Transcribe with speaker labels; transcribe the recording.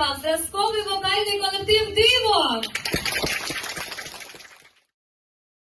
Speaker 1: вам зразковий вокальний колектив